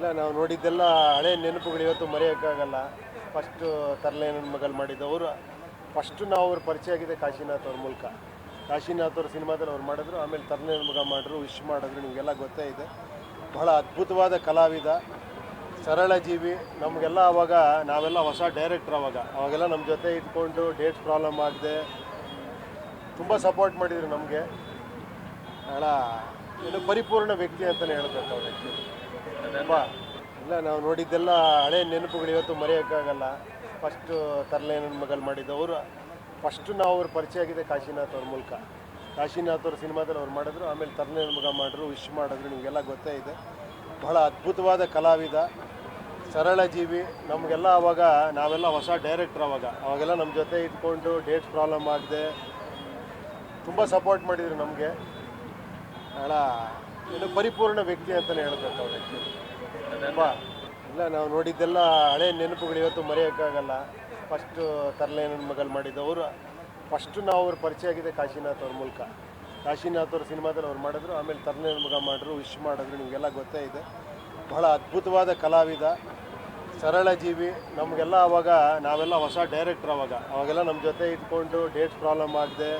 ಇಲ್ಲ, ನಾವು ನೋಡಿದ್ದೆಲ್ಲ ಹಳೆ ನೆನಪುಗಳು ಇವತ್ತು ಮರೆಯೋಕ್ಕಾಗಲ್ಲ. ಫಸ್ಟು ತರಲೆ ನನ್ನ ಮಾಡಿದ್ದು ಅವರು. ಫಸ್ಟು ನಾವು ಅವ್ರ ಪರಿಚಯ ಆಗಿದೆ ಕಾಶಿನಾಥ್ ಅವ್ರ ಮೂಲಕ. ಕಾಶಿನಾಥ್ ಅವ್ರ ಸಿನಿಮಾದಲ್ಲಿ ಅವ್ರು ಮಾಡಿದ್ರು, ಆಮೇಲೆ ತರಲೆ ಮಗ ಮಾಡಿದ್ರು ವಿಶ್ ಮಾಡಿದ್ರು, ನಿಮಗೆಲ್ಲ ಗೊತ್ತೇ ಇದೆ. ಬಹಳ ಅದ್ಭುತವಾದ ಕಲಾವಿದ, ಸರಳ ಜೀವಿ. ನಮಗೆಲ್ಲ ಅವಾಗ ನಾವೆಲ್ಲ ಹೊಸ ಡೈರೆಕ್ಟ್ರ್ ಅವಾಗ. ಅವಾಗೆಲ್ಲ ನಮ್ಮ ಜೊತೆ ಇಟ್ಕೊಂಡು ಡೇಟ್ಸ್ ಪ್ರಾಬ್ಲಮ್ ಆಗದೆ ತುಂಬ ಸಪೋರ್ಟ್ ಮಾಡಿದರು ನಮಗೆ. ಬಹಳ, ಏನು ಪರಿಪೂರ್ಣ ವ್ಯಕ್ತಿ ಅಂತಲೇ ಹೇಳ್ಬೇಕು ಅವ್ರು ತುಂಬ ಇಲ್ಲ, ನಾವು ನೋಡಿದ್ದೆಲ್ಲ ಹಳೆ ನೆನಪುಗಳು ಇವತ್ತು ಮರೆಯೋಕ್ಕಾಗಲ್ಲ. ಫಸ್ಟು ತರಲೆ ನನ್ನ ಮಗಲ್ ಅವರು ಫಸ್ಟು ನಾವು ಅವ್ರ ಪರಿಚಯ ಆಗಿದೆ ಕಾಶಿನಾಥ್ ಅವ್ರ ಮೂಲಕ. ಕಾಶಿನಾಥ್ ಅವ್ರ ಸಿನಿಮಾದಲ್ಲಿ ಅವ್ರು ಮಾಡಿದ್ರು, ಆಮೇಲೆ ತರಲೆ ನನ್ನ ಮಗ ಮಾಡಿದ್ರು ವಿಶ್ ಮಾಡಿದ್ರು, ನಿಮಗೆಲ್ಲ ಗೊತ್ತೇ ಇದೆ. ಬಹಳ ಅದ್ಭುತವಾದ ಕಲಾವಿದ, ಸರಳ ಜೀವಿ. ನಮಗೆಲ್ಲ ಆವಾಗ ನಾವೆಲ್ಲ ಹೊಸ ಡೈರೆಕ್ಟ್ರ್ ಅವಾಗ. ಅವಾಗೆಲ್ಲ ನಮ್ಮ ಜೊತೆ ಇಟ್ಕೊಂಡು ಡೇಟ್ ಪ್ರಾಬ್ಲಮ್ ಆಗದೆ, ತುಂಬ ಸಪೋರ್ಟ್ ಮಾಡಿದರು ನಮಗೆ. ಭಾಳ ಏನು ಪರಿಪೂರ್ಣ ವ್ಯಕ್ತಿ ಅಂತಲೇ ಹೇಳ್ಬೇಕು ಅವ್ರು ತುಂಬ ಇಲ್ಲ, ನಾವು ನೋಡಿದ್ದೆಲ್ಲ ಹಳೆ ನೆನಪುಗಳು ಇವತ್ತು ಮರೆಯೋಕ್ಕಾಗಲ್ಲ. ಫಸ್ಟು ತರಲೆ ಮಗಲ್ ಮಾಡಿದ್ದು ಮಾಡಿದ್ದವರು. ಫಸ್ಟು ನಾವು ಅವ್ರ ಪರಿಚಯ ಆಗಿದೆ ಕಾಶಿನಾಥ್ ಅವ್ರ ಮೂಲಕ. ಕಾಶಿನಾಥ್ ಅವ್ರ ಸಿನಿಮಾದಲ್ಲಿ ಅವ್ರು ಮಾಡಿದ್ರು, ಆಮೇಲೆ ತರಲೇನ ಮಗ ಮಾಡಿದ್ರು ವಿಶ್ ಮಾಡಿದ್ರು, ನಿಮಗೆಲ್ಲ ಗೊತ್ತೇ ಇದೆ. ಬಹಳ ಅದ್ಭುತವಾದ ಕಲಾವಿದ, ಸರಳ ಜೀವಿ. ನಮಗೆಲ್ಲ ಆವಾಗ ನಾವೆಲ್ಲ ಹೊಸ ಡೈರೆಕ್ಟ್ರ್ ಅವಾಗ. ಅವಾಗೆಲ್ಲ ನಮ್ಮ ಜೊತೆ ಇಟ್ಕೊಂಡು ಡೇಟ್ಸ್ ಪ್ರಾಬ್ಲಮ್ ಆಗದೆ,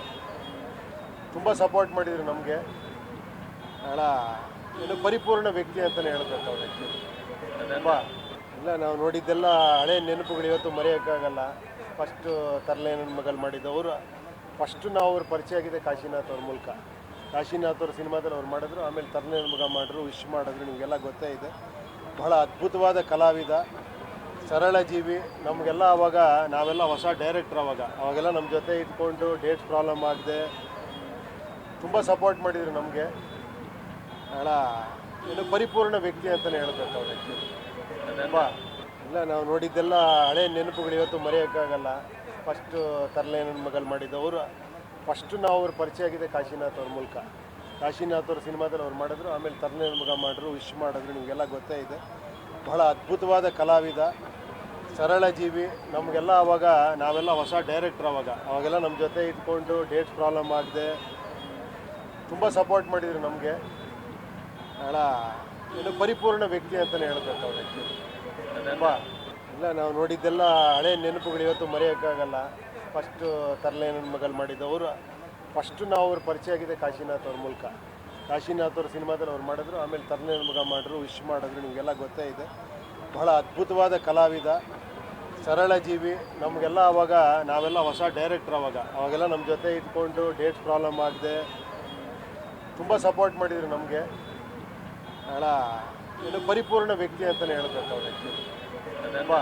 ತುಂಬ ಸಪೋರ್ಟ್ ಮಾಡಿದ್ರು ನಮಗೆ. ಭಾಳ ಏನು ಪರಿಪೂರ್ಣ ವ್ಯಕ್ತಿ ಅಂತಲೇ ಹೇಳ್ಬೇಕು ಅವ್ರು ವ್ಯಕ್ತಿ. ತುಂಬ. ಇಲ್ಲ, ನಾವು ನೋಡಿದ್ದೆಲ್ಲ ಹಳೆ ನೆನಪುಗಳು ಇವತ್ತು ಮರೆಯೋಕ್ಕಾಗಲ್ಲ. ಫಸ್ಟು ತರಲೆ ನನ್ನ ಮಾಡಿದ್ದು ಅವರು ಫಸ್ಟು ನಾವು ಅವ್ರ ಪರಿಚಯ ಆಗಿದೆ ಕಾಶಿನಾಥ್ ಅವ್ರ ಮೂಲಕ. ಕಾಶಿನಾಥ್ ಅವ್ರ ಸಿನಿಮಾದಲ್ಲಿ ಅವ್ರು ಮಾಡಿದ್ರು, ಆಮೇಲೆ ತರಲೆ ನನ್ನ ಮಗ ಮಾಡಿದ್ರು ವಿಶ್ ಮಾಡಿದ್ರು, ನಿಮಗೆಲ್ಲ ಗೊತ್ತೇ ಇದೆ. ಬಹಳ ಅದ್ಭುತವಾದ ಕಲಾವಿದ, ಸರಳ ಜೀವಿ. ನಮಗೆಲ್ಲ ಆವಾಗ ನಾವೆಲ್ಲ ಹೊಸ ಡೈರೆಕ್ಟ್ರ್ ಅವಾಗ. ಅವಾಗೆಲ್ಲ ನಮ್ಮ ಜೊತೆ ಇಟ್ಕೊಂಡು ಡೇಟ್ಸ್ ಪ್ರಾಬ್ಲಮ್ ಆಗದೆ, ತುಂಬ ಸಪೋರ್ಟ್ ಮಾಡಿದರು ನಮಗೆ. ಭಾಳ ಏನು ಪರಿಪೂರ್ಣ ವ್ಯಕ್ತಿ ಅಂತಲೇ ಹೇಳ್ಬೇಕು ಅವ್ರು ತುಂಬ. ಇಲ್ಲ, ನಾವು ನೋಡಿದ್ದೆಲ್ಲ ಹಳೆ ನೆನಪುಗಳು ಇವತ್ತು ಮರೆಯೋಕ್ಕಾಗಲ್ಲ. ಫಸ್ಟು ತರಲೆ ಮಗಳು ಮಾಡಿದ್ದು. ಮಾಡಿದ್ದವರು ಫಸ್ಟ್ ನಾವು ಅವ್ರ ಪರಿಚಯ ಆಗಿದೆ ಕಾಶಿನಾಥ್ ಅವ್ರ ಮೂಲಕ. ಕಾಶಿನಾಥ್ ಅವ್ರ ಸಿನಿಮಾದಲ್ಲಿ ಅವ್ರು ಮಾಡಿದ್ರು, ಆಮೇಲೆ ತರಲೇನ ಮಗ ಮಾಡಿದ್ರು ವಿಶ್ ಮಾಡಿದ್ರು, ನಿಮಗೆಲ್ಲ ಗೊತ್ತೇ ಇದೆ. ಬಹಳ ಅದ್ಭುತವಾದ ಕಲಾವಿದ, ಸರಳ ಜೀವಿ. ನಮಗೆಲ್ಲ ಅವಾಗ ನಾವೆಲ್ಲ ಹೊಸ ಡೈರೆಕ್ಟ್ರ್ ಅವಾಗ. ಅವಾಗೆಲ್ಲ ನಮ್ಮ ಜೊತೆ ಇಟ್ಕೊಂಡು ಡೇಟ್ಸ್ ಪ್ರಾಬ್ಲಮ್ ಆಗದೆ ತುಂಬ ಸಪೋರ್ಟ್ ಮಾಡಿದರು ನಮಗೆ. ಭಾಳ ಏನು ಪರಿಪೂರ್ಣ ವ್ಯಕ್ತಿ ಅಂತಲೇ ಹೇಳ್ಬೇಕು ಅವ್ರು ಆ್ಯಕ್ಚುಲಿ ತುಂಬ ಇಲ್ಲ ನಾವು ನೋಡಿದ್ದೆಲ್ಲ ಹಳೆ ನೆನಪುಗಳು ಇವತ್ತು ಮರೆಯೋಕ್ಕಾಗಲ್ಲ. ಫಸ್ಟು ತರಲೆ ನನ್ನ ಮಾಡಿದ್ದು ಅವರು. ಫಸ್ಟು ನಾವು ಅವ್ರ ಪರಿಚಯ ಆಗಿದೆ ಕಾಶಿನಾಥ್ ಅವ್ರ ಮೂಲಕ. ಕಾಶಿನಾಥ್ ಅವ್ರ ಸಿನಿಮಾದಲ್ಲಿ ಅವ್ರು ಮಾಡಿದ್ರು ಆಮೇಲೆ ತರಲೆ ನನ್ನ ಮಗ ಮಾಡಿದ್ರು ವಿಶ್ ಮಾಡಿದ್ರು ನಿಮಗೆಲ್ಲ ಗೊತ್ತೇ ಇದೆ. ಬಹಳ ಅದ್ಭುತವಾದ ಕಲಾವಿದ ಸರಳ ಜೀವಿ. ನಮಗೆಲ್ಲ ಅವಾಗ ನಾವೆಲ್ಲ ಹೊಸ ಡೈರೆಕ್ಟ್ರ್ ಅವಾಗ. ಅವಾಗೆಲ್ಲ ನಮ್ಮ ಜೊತೆ ಇಟ್ಕೊಂಡು ಡೇಟ್ ಪ್ರಾಬ್ಲಮ್ ಆಗದೆ ತುಂಬ ಸಪೋರ್ಟ್ ಮಾಡಿದರು ನಮಗೆ. ಏನು ಪರಿಪೂರ್ಣ ವ್ಯಕ್ತಿ ಅಂತಲೇ ಹೇಳ್ಬೇಕು ಅವ್ರು ಆ್ಯಕ್ಚುಲಿ ತುಂಬ